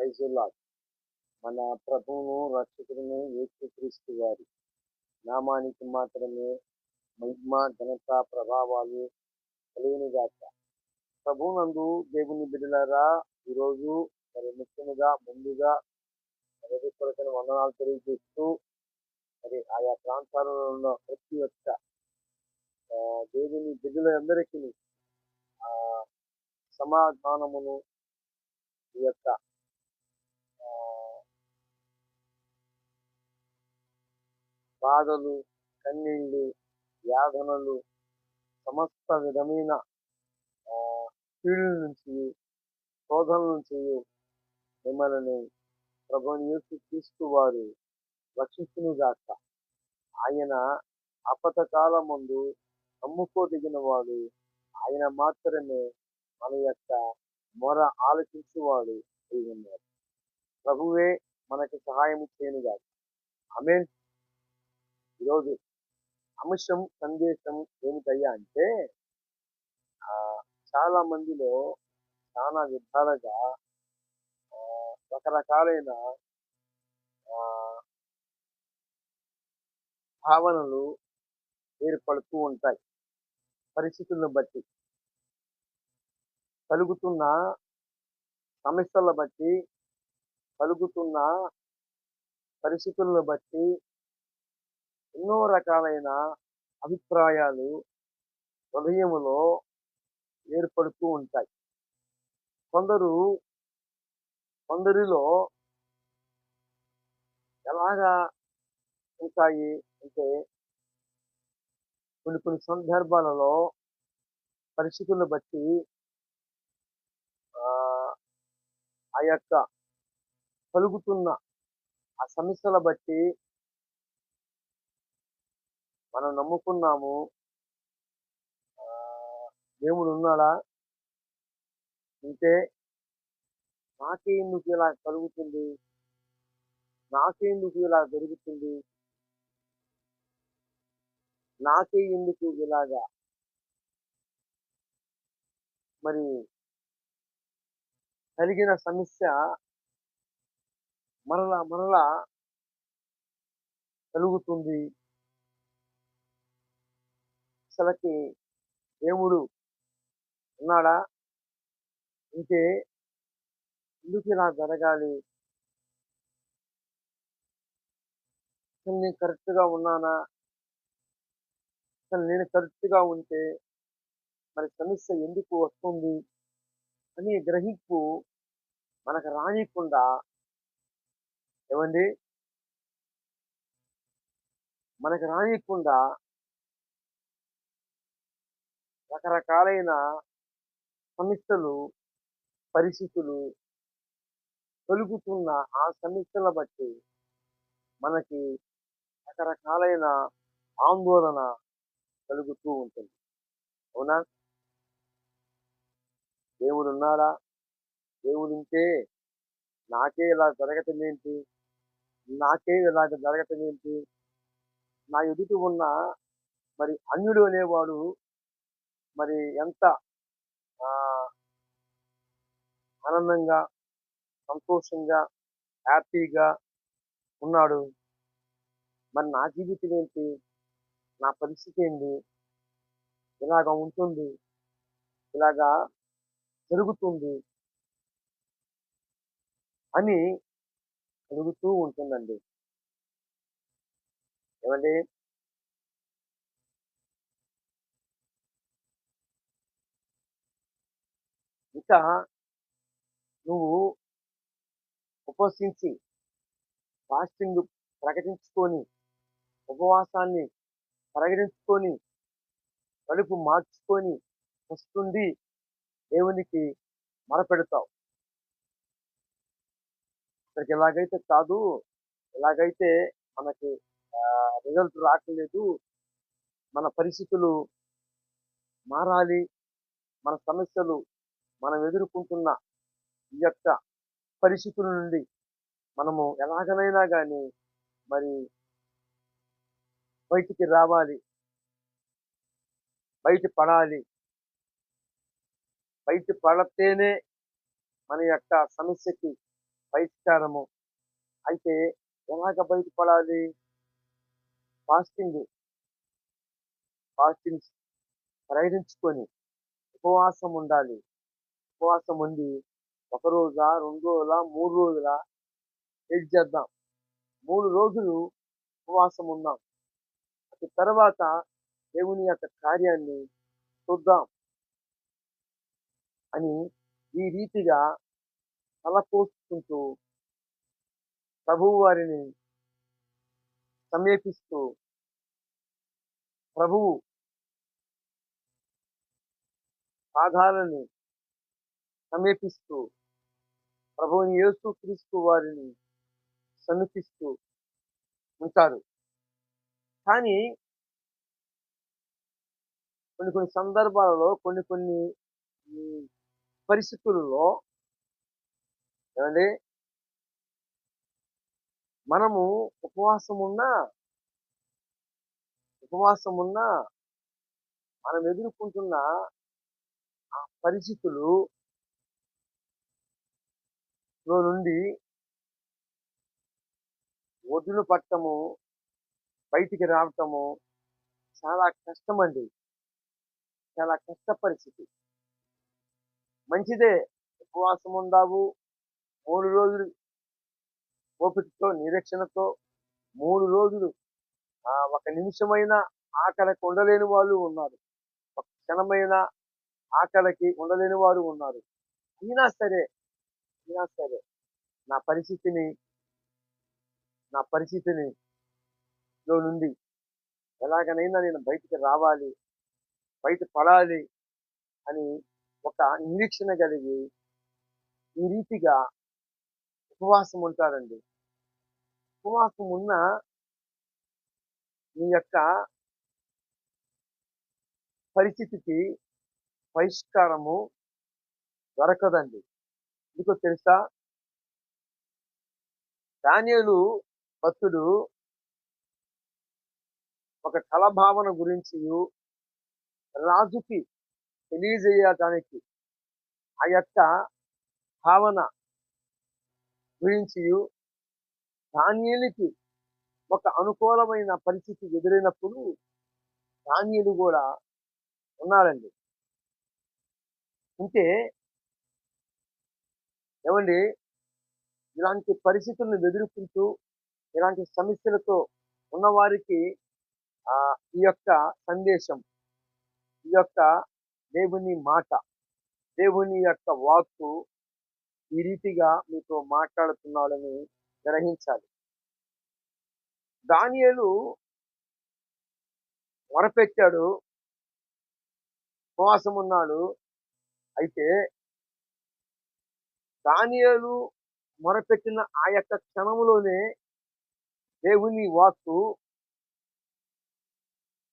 ప్రైజుల్లా మన ప్రభువును రక్షకుడిని యేసుక్రీస్తు వారి నామానికి మాత్రమే మహిమ ఘనత ప్రభావాలు కలిగినగాక. ప్రభునందు దేవుని బిడ్డలారా ఈరోజు మరి ముఖ్యముగా ముందుగా మరి వందనాలు తెలియజేస్తూ మరి ఆయా ప్రాంతాలలో ఉన్న ప్రతి ఒక్క దేవుని బిడ్డలందరికీ సమాధానమును ఈ యొక్క బాధలు కన్నీళ్ళు యాతనలు సమస్త విధమైన కీళ్ళ నుంచి శోధనల నుంచి మిమ్మల్ని ప్రభుని యేసు క్రీస్తు వారు ఆయన అపత కాలం ముందు నమ్ముకోదగిన వాడు ఆయన మాత్రమే మన యొక్క మొర ఆలోచించేవాడు అయి ఉన్నారు ప్రభువే మనకి సహాయం చేయనుగాక. ఆమె ఈరోజు అంశం సందేశం ఏమిటయ్యా అంటే ఆ, చాలా మందిలో చాలా విధాలుగా ఆ, రకరకాలైన ఆ, భావనలు ఏర్పడుతూ ఉంటాయి. పరిస్థితులను బట్టి. కలుగుతున్న సమస్యల బట్టి కలుగుతున్న పరిస్థితులను బట్టి ఎన్నో రకాలైన అభిప్రాయాలు హృదయములో ఏర్పడుతూ ఉంటాయి. కొందరు కొందరిలో ఎలాగా ఉంటాయి అంటే కొన్ని కొన్ని సందర్భాలలో పరిస్థితులను బట్టి ఆ ఆ యొక్క కలుగుతున్న ఆ సమస్యల బట్టి మనం నమ్ముకున్నాము. దేవుడు ఉన్నాడా? అంటే నాకే ఎందుకు ఇలా కలుగుతుంది? నాకే ఎందుకు ఇలా జరుగుతుంది? నాకే ఎందుకు ఇలాగా? మరి కలిగిన సమస్య మరలా మరలా కలుగుతుంది. అసలకి దేవుడు ఉన్నాడా? ఇంకే ఎందుకు ఇలా జరగాలి? అసలు నేను కరెక్ట్గా ఉన్నానా? అసలు నేను కరెక్ట్గా ఉంటే మరి సమస్య ఎందుకు వస్తుంది? అని గ్రహింపు మనకు రానికుండా ఏమండి? మనకు రానియకుండా రకరకాలైన సమస్యలు పరిస్థితులు తొలుగుతున్న ఆ సమస్యల బట్టి మనకి రకరకాలైన ఆందోళన కలుగుతూ ఉంటుంది. అవునా? దేవుడు ఉన్నాడా దేవుడు ఉంటే నాకే ఇలా జరగటం ఏంటి నాకే ఇలాగ జరగటం ఏంటి? నా ఎదుటి ఉన్న మరి అన్యుడు అనేవాడు మరి ఎంత ఆనందంగా సంతోషంగా హ్యాపీగా ఉన్నాడు? మరి నా జీవితం ఏంటి? నా పరిస్థితి ఏంటి? ఇలాగ ఉంటుంది. ఇలాగా జరుగుతుంది. అని పెరుగుతూ ఉంటుందండి. ఏమండి? ఇంకా నువ్వు ఉపవసించి ఫాస్టింగ్ ప్రకటించుకొని ఉపవాసాన్ని ప్రకటించుకొని కడుపు మార్చుకొని వస్తుంది దేవునికి మరపెడతావు. ఇక్కడికి ఎలాగైతే కాదు ఎలాగైతే మనకి రిజల్ట్ రావట్లేదు మన పరిస్థితులు మారాలి మన సమస్యలు మనం ఎదుర్కొంటున్న ఈ యొక్క పరిస్థితుల నుండి మనము ఎలాగనైనా కానీ మరి బయటికి రావాలి బయట పడాలి. బయట పడితేనే మన యొక్క సమస్యకి పరిష్కారము అయితే ఎలాగ బయటపడాలి? ఫాస్టింగ్. ఫాస్టింగ్ ప్రకటించుకొని ఉపవాసం ఉండాలి. ఉపవాసం ఉండి ఒక రోజా రెండు రోజుల మూడు రోజుల వెయిట్ చేద్దాం. మూడు రోజులు ఉపవాసం ఉందాం. అటు తర్వాత దేవుని యొక్క కార్యాన్ని చూద్దాం అని ఈ రీతిగా తలపోసుకుంటూ ప్రభువు వారిని సమీపిస్తూ ప్రభువు పాదాలని సమీపిస్తూ ప్రభువుని యేసు క్రీస్తు వారిని సన్నిపిస్తూ ఉంటారు. కానీ కొన్ని కొన్ని సందర్భాలలో కొన్ని కొన్ని పరిస్థితులలో ఏమండి? మనము ఉపవాసం ఉన్నా ఉపవాసం ఉన్నా మనం ఎదుర్కొంటున్న ఆ పరిస్థితులు లో నుండి ఒడ్డును పట్టము బయటికి రావటము చాలా కష్టమండి. చాలా కష్ట పరిస్థితి. మంచిదే. ఉపవాసం ఉండావు ఓపికతో నిరీక్షణతో మూడు రోజులు ఒక నిమిషమైన ఆకలికి ఉండలేని వాళ్ళు ఉన్నారు. ఒక క్షణమైన ఆకలికి ఉండలేని వారు ఉన్నారు. అయినా సరే అయినా సరే నా పరిస్థితిని నా పరిస్థితిని లో నుండి ఎలాగనైనా నేను బయటికి రావాలి బయట పడాలి అని ఒక నిరీక్షణ కలిగి ఈ రీతిగా ఉపవాసం ఉంటారండి. ఉపవాసం ఉన్న మీ యొక్క పరిస్థితికి పరిష్కారము దొరకదండి. ఎందుకో తెలుసా? దానియలు భక్తుడు ఒక కళ భావన గురించి రాజుకి తెలియజేయడానికి ఆ యొక్క భావన గురించి దానియలకి ఒక అనుకూలమైన పరిస్థితి ఎదురైనప్పుడు దానియలు కూడా ఉన్నారండి. అంటే ఏమండి? ఇలాంటి పరిస్థితులను ఎదుర్కొంటూ ఇలాంటి సమస్యలతో ఉన్నవారికి ఈ యొక్క సందేశం ఈ యొక్క దేవుని మాట దేవుని యొక్క వాక్కు ఈ రీతిగా మీతో మాట్లాడుతున్నాడని గ్రహించాలి. దానియలు మొరపెట్టాడు. ఉపవాసం ఉన్నాడు అయితే దానియలు మొరపెట్టిన ఆ యొక్క క్షణములోనే దేవుని వాక్కు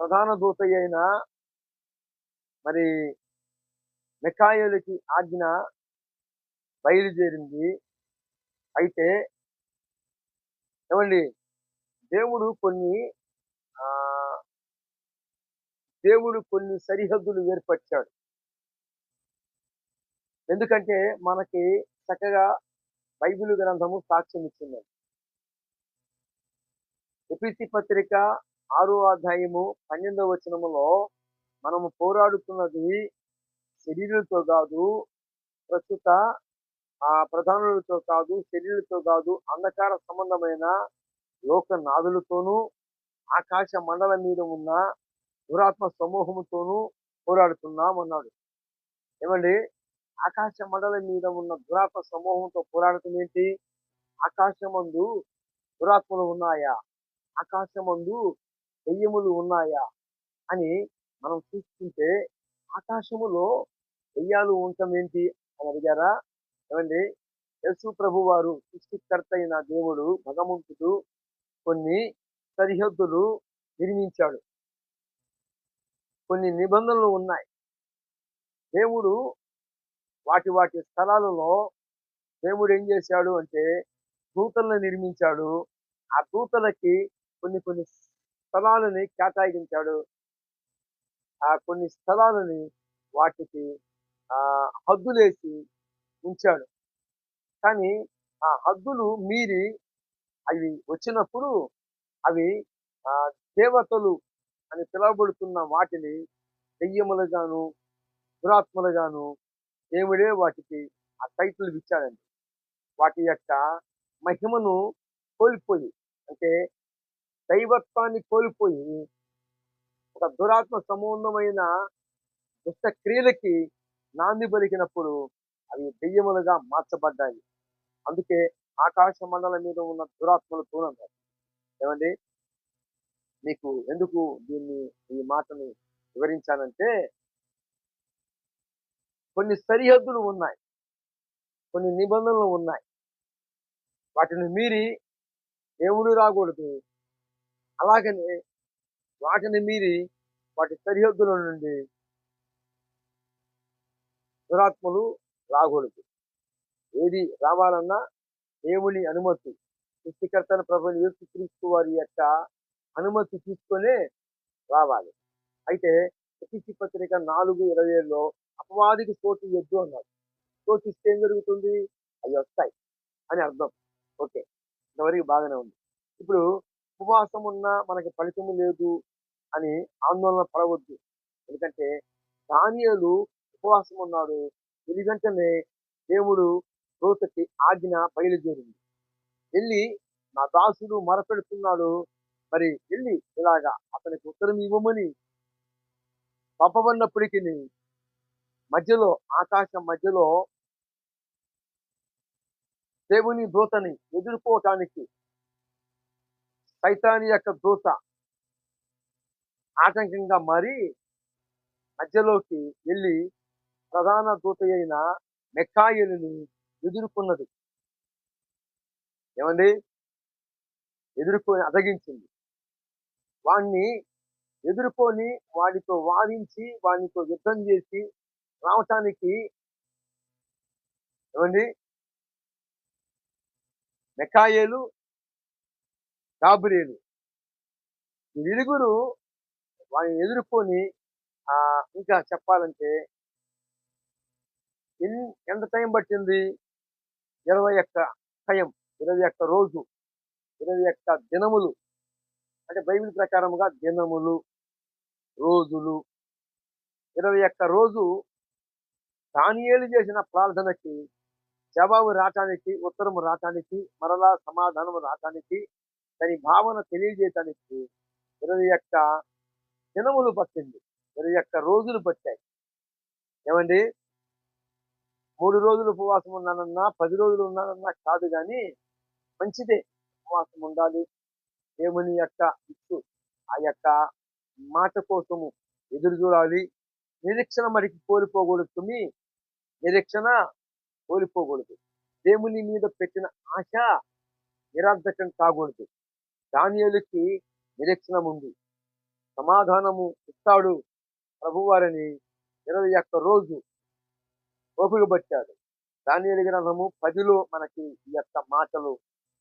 ప్రధాన దూత అయిన మరి మికాయలకి ఆజ్ఞ బయలుదేరింది. అయితే ఏమండి? దేవుడు కొన్ని ఆ దేవుడు కొన్ని సరిహద్దులు ఏర్పరిచాడు. ఎందుకంటే మనకి చక్కగా బైబిల్ గ్రంథము సాక్ష్యం ఇచ్చింది ఎపిసి పత్రిక ఆరో అధ్యాయము పన్నెండవ వచనములో మనము పోరాడుతున్నది శరీరులతో కాదు ప్రస్తుత ఆ ప్రధానులతో కాదు శరీరులతో కాదు అంధకార సంబంధమైన లోకనాథులతోనూ ఆకాశ మండలం మీద ఉన్న దురాత్మ సమూహముతోనూ పోరాడుతున్నాం అన్నాడు ఏమండి? ఆకాశ మండలం మీద ఉన్న దురాత్మ సమూహంతో పోరాడటం ఏంటి? ఆకాశమందు దురాత్మలు ఉన్నాయా? ఆకాశమందు దెయ్యములు ఉన్నాయా? అని మనం చూసుకుంటే ఆకాశములో దెయ్యాలు ఉండటం ఏంటి? అని అడిగారా? ఏమండి? యేసు ప్రభు వారు సృష్టికర్త అయిన దేవుడు భగవంతుడు కొన్ని సరిహద్దులు నిర్మించాడు. కొన్ని నిబంధనలు ఉన్నాయి. దేవుడు వాటి వాటి స్థలాలలో దేవుడు ఏం చేశాడు అంటే దూతలను నిర్మించాడు. ఆ దూతలకి కొన్ని కొన్ని స్థలాలని కేటాయించాడు. ఆ కొన్ని స్థలాలని వాటికి ఆ హద్దులేసి ఉంచాడు కానీ ఆ హద్దులు మీరి అవి వచ్చినప్పుడు అవి ఆ దేవతలు అని పిలువబడుతున్న వాటిని దెయ్యములుగాను దురాత్మలుగాను దేవుడే వాటికి ఆ టైటిల్ ఇచ్చాడండి వాటి యొక్క మహిమను కోల్పోయి అంటే దైవత్వాన్ని కోల్పోయి ఒక దురాత్మ సంబంధమైన దుష్టక్రియలకి నాంది పలికినప్పుడు అవి దెయ్యములుగా మార్చబడ్డాయి. అందుకే ఆకాశ మండలం మీద ఉన్న దురాత్మలు తూనన్నారు ఏమండి? మీకు ఎందుకు దీన్ని ఈ మాటని వివరించానంటే కొన్ని సరిహద్దులు ఉన్నాయి. కొన్ని నిబంధనలు ఉన్నాయి. వాటిని మీరి దేవుడు రాకూడదు. అలాగనే వాటిని మీరి వాటి సరిహద్దుల నుండి దురాత్మలు రాకూడదు. ఏది రావాలన్నా దేవుని అనుమతి సృష్టికర్తన ప్రభుని యేసుక్రీస్తు వారి యొక్క అనుమతి తీసుకొనే రావాలి. అయితే ప్రతిష్ఠి పత్రిక నాలుగు ఇరవై ఏడులో అపవాదికి చోటు ఇవ్వద్దు అన్నారు చోటు ఇస్తే ఏం జరుగుతుంది? అవి వస్తాయి అని అర్థం. ఓకే ఇంతవరకు బాగానే ఉంది. ఇప్పుడు ఉపవాసం ఉన్నా మనకి ఫలితం లేదు అని ఆందోళన పడవద్దు. ఎందుకంటే దానియలు ఉపవాసం ఉన్నాడు వెంటనే దేవుడు దూతకి ఆజ్ఞ బయలుదేరింది. వెళ్ళి నా దాసుడు మరపెడుతున్నాడు. మరి వెళ్ళి ఇలాగా అతనికి ఉత్తరం ఇవ్వమని పంపబడినప్పటికీ మధ్యలో ఆకాశం మధ్యలో దేవుని దూతని ఎదుర్కోవటానికి సైతాని యొక్క దూత ఆటంకంగా మారి మధ్యలోకి వెళ్ళి ప్రధాన దూత అయిన మెక్కాయిలని ఎదుర్కొన్నది. ఏమండి? ఎదుర్కొని అదగించింది వాణ్ణి ఎదుర్కొని వాడితో వాదించి వాడితో యుద్ధం చేసి రావటానికి ఏమండి? మెకాయేలు గాబ్రియేలు. వీరిగురు వాడిని ఎదుర్కొని ఇంకా చెప్పాలంటే ఎన్ని ఎంత టైం పట్టింది? ఇరవై ఒక్క టైం ఇరవై ఒక్క రోజు ఇరవై ఒక్క దినములు. అంటే బైబిల్ ప్రకారముగా దినములు రోజులు. ఇరవై ఒక్క రోజు దానియేలు చేసిన ప్రార్థనకి జవాబు రావటానికి ఉత్తరము రావటానికి మరలా సమాధానం రావటానికి దాని భావన తెలియజేయటానికి ఇరవై ఒక్క దినములు పట్టింది. ఇరవై ఒక్క రోజులు పట్టాయి. ఏమండి? మూడు రోజులు ఉపవాసం ఉన్నానన్నా పది రోజులు ఉన్నానన్నా కాదు కానీ మంచిదే. ఉపవాసం ఉండాలి. దేవుని యొక్క ఇచ్చు ఆ యొక్క మాట కోసము ఎదురు చూడాలి. నిరీక్షణ మరికి కోల్పోకూడదు. నిరీక్షణ కోల్పోకూడదు. దేవుని మీద పెట్టిన ఆశ నిరర్ధకం కాకూడదు. దానియలకి నిరీక్షణ ఉంది. సమాధానము ఇస్తాడు ప్రభువారిని ఇరవై ఒక్క రోజు ఓపిక పట్టాడు దానియలు గ్రంథము పదిలో మనకి ఈ యొక్క మాటలు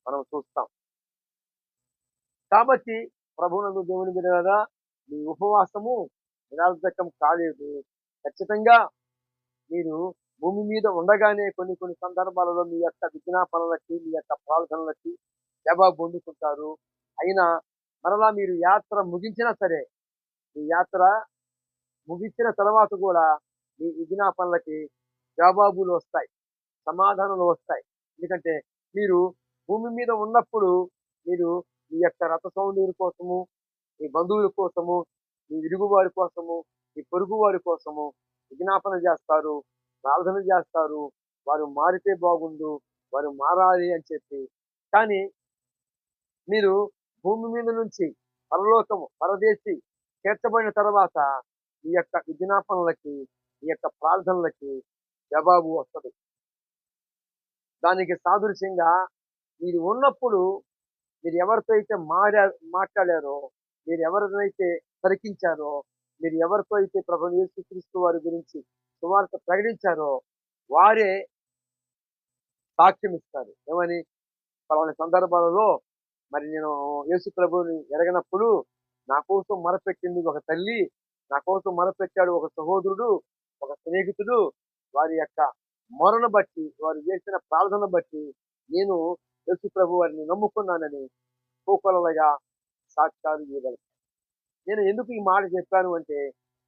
మనం చూస్తాం. కాబట్టి ప్రభునందు దేవుని బిడ్డ మీ ఉపవాసము నిరార్థకం కాలేదు. ఖచ్చితంగా మీరు భూమి మీద ఉండగానే కొన్ని కొన్ని సందర్భాలలో మీ యొక్క విజ్ఞాపనలకి మీ యొక్క ప్రార్థనలకి జవాబు పొందుకుంటారు. అయినా మరలా మీరు యాత్ర ముగించినా సరే మీ యాత్ర ముగించిన తర్వాత కూడా మీ విజ్ఞాపనలకి జవాబులు వస్తాయి సమాధానాలు వస్తాయి. ఎందుకంటే మీరు భూమి మీద ఉన్నప్పుడు మీరు మీ యొక్క రథ సౌందర్యం కోసము మీ బంధువుల కోసము మీ విరుగువారి కోసము మీ పొరుగు వారి కోసము విజ్ఞాపన చేస్తారు ప్రార్థన చేస్తారు వారు మారితే బాగుండు వారు మారాలి అని చెప్పి. కానీ మీరు భూమి మీద నుంచి పరలోకము పరదేశి చేర్చబడిన తర్వాత మీ యొక్క విజ్ఞాపనలకి మీ యొక్క ప్రార్థనలకి జవాబు వస్తుంది. దానికి సాదృశ్యంగా మీరు ఉన్నప్పుడు మీరు ఎవరితో అయితే మారా మాట్లాడారో మీరు ఎవరినైతే తరికించారో మీరు ఎవరితో అయితే ప్రభు యేసుక్రీస్తు వారి గురించి సువార్త ప్రకటించారో వారే సాక్ష్యం ఇస్తారు. ఏమని? పలానా సందర్భాలలో మరి నేను యేసు ప్రభుని ఎరగనప్పుడు నా కోసం మరపెట్టింది ఒక తల్లి నా కోసం మరపెట్టాడు ఒక సహోదరుడు ఒక స్నేహితుడు వారి యొక్క మొరను బట్టి వారు చేసిన ప్రార్థన బట్టి నేను యేసు ప్రభు వారిని నమ్ముకున్నానని కోకొలలుగా సాక్ష్యాలు ఇవ్వగలను. నేను ఎందుకు ఈ మాట చెప్పాను అంటే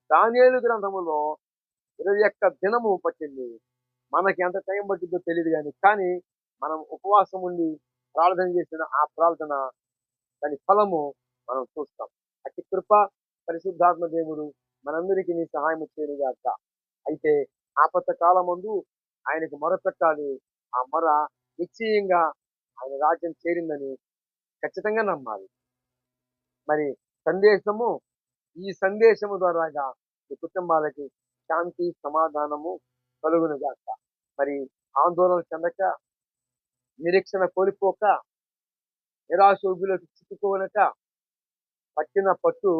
దానియేలు గ్రంథములో ఇరవై యొక్క దినము పట్టింది. మనకి ఎంత టైం పట్టిందో తెలియదు కానీ కానీ మనం ఉపవాసం ఉండి ప్రార్థన చేసిన ఆ ప్రార్థన దాని ఫలము మనం చూస్తాం. అతి కృప పరిశుద్ధాత్మ దేవుడు మనందరికీ నీ సహాయం చేయనుగాక. అయితే ఆపత్త కాలమందు ఆయనకు మొరపెట్టాలి. ఆ మొర నిశ్చయంగా ఆయన రాజ్యం చేరిందని ఖచ్చితంగా నమ్మాలి. మరి సందేశము ఈ సందేశము ద్వారాగా ఈ కుటుంబాలకి శాంతి సమాధానము కలుగునుగాక. మరి ఆందోళన చెందక నిరీక్షణ కోల్పోక నిరాశోగులకు చిక్కుకోనక పట్టిన పట్టు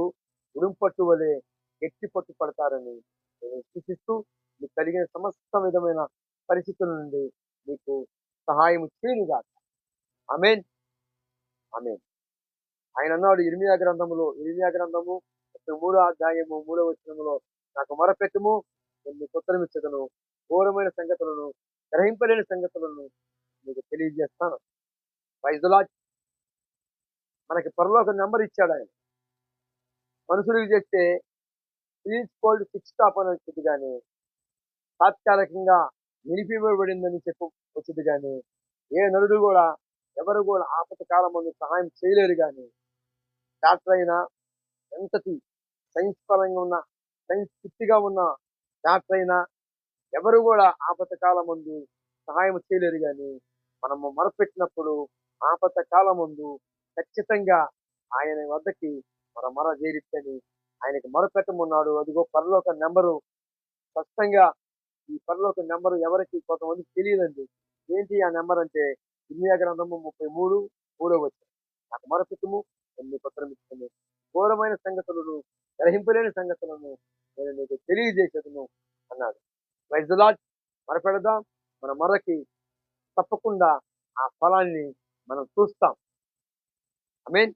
ఉడుంపట్టు వలె ఎట్టి పట్టు పడతారని సూచిస్తూ మీకు కలిగిన సమస్త విధమైన పరిస్థితుల నుండి మీకు సహాయం చేయనుగా అమెన్ అమెన్ ఆయన అన్నాడు ఇర్మియా గ్రంథములో ఇర్మియా గ్రంథము మూడో అధ్యాయము మూడో వచనములో నాకు మొరపెట్టుము నేను మీకు ఘోరమైన సంగతులను గ్రహింపలేని సంగతులను మీకు తెలియజేస్తాను. వైజులా మనకి పరలోక నెంబర్ ఇచ్చాడు ఆయన. మనుషులకు చేస్తే ప్లీజ్ కోల్డ్ సిక్స్ స్టాప్ అని వచ్చింది కానీ తాత్కాలికంగా నిలిపివేయబడిందని చెప్పు వచ్చింది కానీ ఏ నరుడు కూడా ఎవరు కూడా ఆపత కాలం సహాయం చేయలేరు కానీ డాక్టర్ అయినా ఎంతటి సైన్స్ పరంగా ఉన్న సైన్స్ ఫిట్గా ఉన్న డాక్టర్ అయినా ఎవరు కూడా ఆపత కాలం ముందు సహాయం చేయలేరు కానీ మనము మొరపెట్టినప్పుడు ఆపత కాలం ముందు ఖచ్చితంగా ఆయన వద్దకి మన మర చేరిచ్చని ఆయనకి మొరపెట్టమన్నాడు. అదిగో పరలోక నెంబరు స్పష్టంగా ఈ పరలోక నెంబరు ఎవరికి కొంతమందికి తెలియదండి. ఏంటి ఆ నెంబర్ అంటే ఇన్యా గ్రంథము ముప్పై మూడు మూడో వచ్చిన నాకు మొరపెట్టుము ఎన్ని పత్రం ఇస్తుంది ఘోరమైన సంగతులను గ్రహింపలేని సంగతులను నేను నీకు తెలియజేసేదను అన్నాడు. వైద్యులాట్ మరపెడదాం. మన మరొకి తప్పకుండా ఆ ఫలాన్ని మనం చూస్తాం. I mean